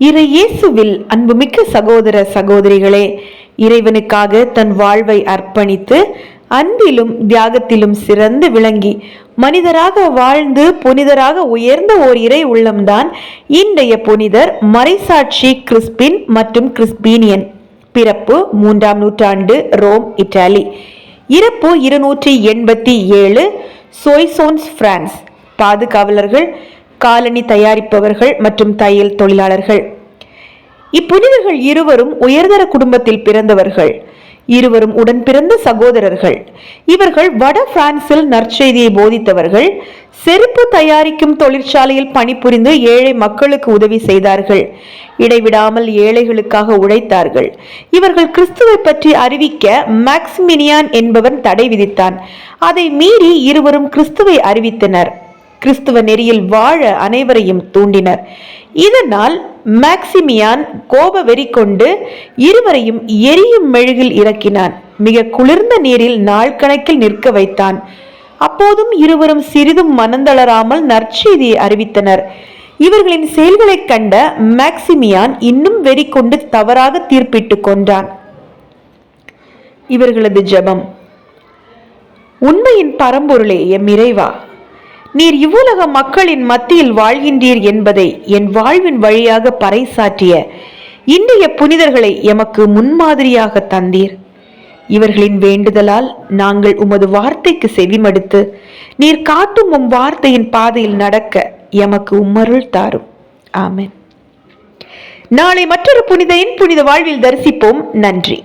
இறை இயேசுவில் அன்புமிக்க சகோதர சகோதரிகளே இறைவனுக்காக தன் வாழ்வை அர்ப்பணித்து அன்பிலும் தியாகத்திலும் சிறந்து விளங்கி மனிதராக வாழ்ந்து புனிதராக உயர்ந்த ஓர் இறை உள்ளம்தான் இன்றைய புனிதர் மறைசாட்சி கிறிஸ்பின் மற்றும் கிறிஸ்பீனியன். பிறப்பு மூன்றாம் நூற்றாண்டு ரோம் இத்தாலி இறப்பு இருநூற்றி எண்பத்தி ஏழு சோய்சோன்ஸ் பிரான்ஸ். பாதுகாவலர்கள் காலணி தயாரிப்பவர்கள் மற்றும் தையல் தொழிலாளர்கள். இப்புனிதர்கள் இருவரும் உயர்தர குடும்பத்தில் பிறந்தவர்கள். இருவரும் உடன் பிறந்த சகோதரர்கள். இவர்கள் வட பிரான்சில் நற்செய்தியை போதித்தவர்கள். செருப்பு தயாரிக்கும் தொழிற்சாலையில் பணிபுரிந்து ஏழை மக்களுக்கு உதவி செய்தார்கள். இடைவிடாமல் ஏழைகளுக்காக உழைத்தார்கள். இவர்கள் கிறிஸ்துவை பற்றி அறிவிக்க மேக்ஸ்மினியான் என்பவன் தடை விதித்தான். அதை மீறி இருவரும் கிறிஸ்துவை அறிவித்தனர். கிறிஸ்துவ நெறியில் வாழ அனைவரையும் தூண்டினர். இதனால் மேக்சிமியான் கோப வெறி கொண்டு இருவரையும் எரியும் மெழுகில் இறக்கினான். மிக குளிர்ந்த நீரில் நாள் கணக்கில் நிற்க வைத்தான். அப்போதும் இருவரும் சிறிதும் மனந்தளராமல் நற்செய்தியை அறிவித்தனர். இவர்களின் செயல்களைக் கண்ட மேக்சிமியான் இன்னும் வெறி கொண்டு தவறாக தீர்ப்பிட்டு கொண்டான் இவர்களது ஜெபம். உண்மையின் பரம்பொருளே எம் இறைவா நீர் இவ்வுலக மக்களின் மத்தியில் வாழ்கின்றீர் என்பதை என் வாழ்வின் வழியாக பறைசாற்றிய இன்றைய புனிதர்களை எமக்கு முன்மாதிரியாக தந்தீர். இவர்களின் வேண்டுதலால் நாங்கள் உமது வார்த்தைக்கு செவிமடுத்து நீர் காட்டும் உம் வார்த்தையின் பாதையில் நடக்க எமக்கு உம்மருள் தாரும். ஆமென். நாளை மற்றொரு புனிதையின் புனித வாழ்வில் தரிசிப்போம். நன்றி.